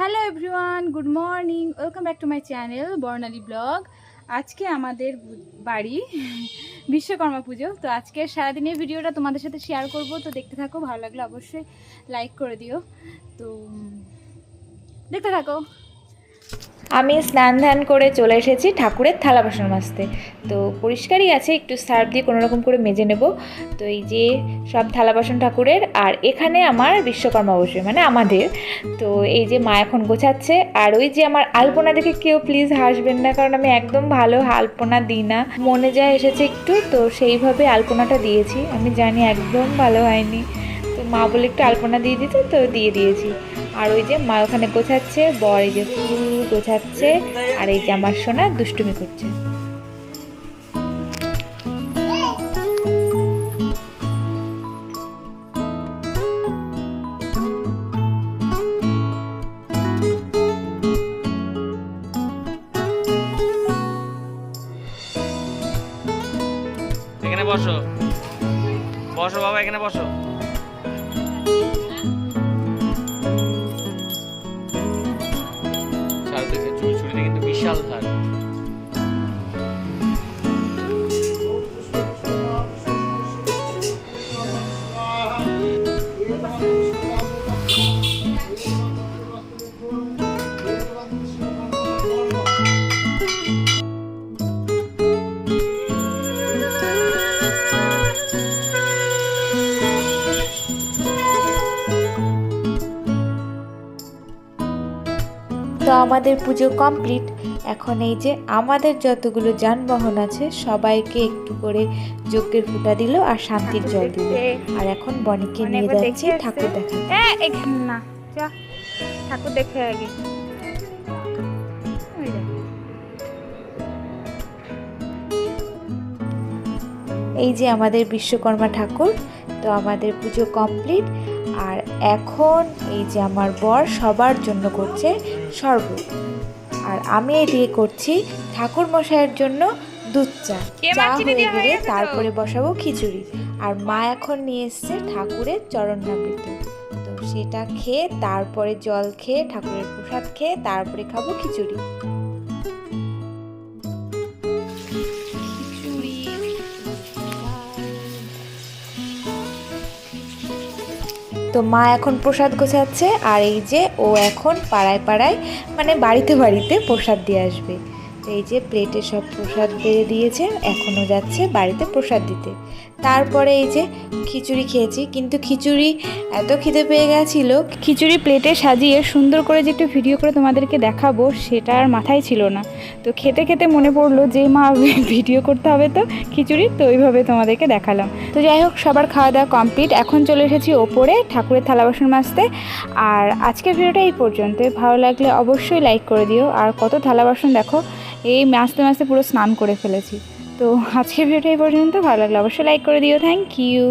Hello everyone good morning welcome back to my channel Barnali blog আজকে আমাদের বাড়ি বিশ্বকর্মা পুজো। তো আজকে সারাদিনের ভিডিওটা তোমাদের সাথে শেয়ার করব। তো দেখতে থাকো, ভালো লাগলে অবশ্যই লাইক করে দিও। তো দেখতে থাকো। আমি স্নান ধ্যান করে চলে এসেছি ঠাকুরের থালা বাসন মাজতে। তো পরিষ্কারই আছে, একটু সার্ফ দিয়ে কোনো রকম করে মেজে নেব। তো এই যে সব থালা বাসন ঠাকুরের, আর এখানে আমার বিশ্বকর্মা বসবে মানে আমাদের। তো এই যে মা এখন গোছাচ্ছে, আর ওই যে আমার আলপনা দেখে কেউ প্লিজ হাসবেন না, কারণ আমি একদম ভালো আলপনা দিই না। মনে যা এসেছে একটু, তো সেইভাবে আলপনাটা দিয়েছি, আমি জানি একদম ভালো হয়নি। তো মা বলে একটু আলপনা দিয়ে দিতে, তো দিয়ে দিয়েছি। আর ওই যে মা ওখানে গোছাচ্ছে, বর এই যে ফুল গোছাচ্ছে, আর এই যে আমার সোনা দুষ্টুমি করছে। এখানে বসো। বসো বাবা, এখানে বসো। চারদিকে চুল ছুরিতে কিন্তু বিশাল ধার তো আমাদের পুজো কমপ্লিট। এখন এই যে আমাদের যতগুলো যানবাহন আছে সবাইকে একটু করে যজ্ঞের ফুটা দিল আর শান্তির জল দিল। আর এখন বনিকে নিয়ে যাচ্ছে ঠাকুর দেখা না ঠাকুর দেখে আগে। এই যে আমাদের বিশ্বকর্মা ঠাকুর তো আমাদের পুজো কমপ্লিট। এখন এই যে আমার বর সবার জন্য করছে শরবত। আর আমি এই এদিকে করছি ঠাকুর মশাইয়ের জন্য দুধ চা। চা হয়ে গেলে তারপরে বসাবো খিচুড়ি। আর মা এখন নিয়ে এসছে ঠাকুরের চরণামৃত। তো সেটা খেয়ে তারপরে জল খেয়ে ঠাকুরের প্রসাদ খেয়ে তারপরে খাব খিচুড়ি। তো মা এখন প্রসাদ গোছাচ্ছে আর এই যে ও এখন পাড়ায় পাড়ায় মানে বাড়িতে বাড়িতে প্রসাদ দিয়ে আসবে। এই যে প্লেটে সব প্রসাদ দিয়ে দিয়েছে এখনও যাচ্ছে বাড়িতে প্রসাদ দিতে। তারপরে এই যে খিচুড়ি খেয়েছি, কিন্তু খিচুড়ি এত খিদে পেয়ে গেছিল। খিচুড়ি প্লেটে সাজিয়ে সুন্দর করে যে একটু ভিডিও করে তোমাদেরকে দেখাবো, সেটা আর মাথায় ছিল না। তো খেতে খেতে মনে পড়ল যে, মা, ভিডিও করতে হবে তো খিচুড়ি? তো ওইভাবে তোমাদেরকে দেখালাম। তো যাই হোক, সবার খাওয়া দাওয়া কমপ্লিট। এখন চলে এসেছি ওপরে ঠাকুরের থালা বাসন মাজতে। আর আজকের ভিডিওটা এই পর্যন্ত ভালো লাগলে অবশ্যই লাইক করে দিও। আর কত থালা বাসন দেখো এই মাসতে মাসতে পুরো স্নান করে ফেলেছি। তো আজকের ভিডিওটা এই পর্যন্ত, ভালো লাগল অবশ্যই লাইক করে দিও। Thank you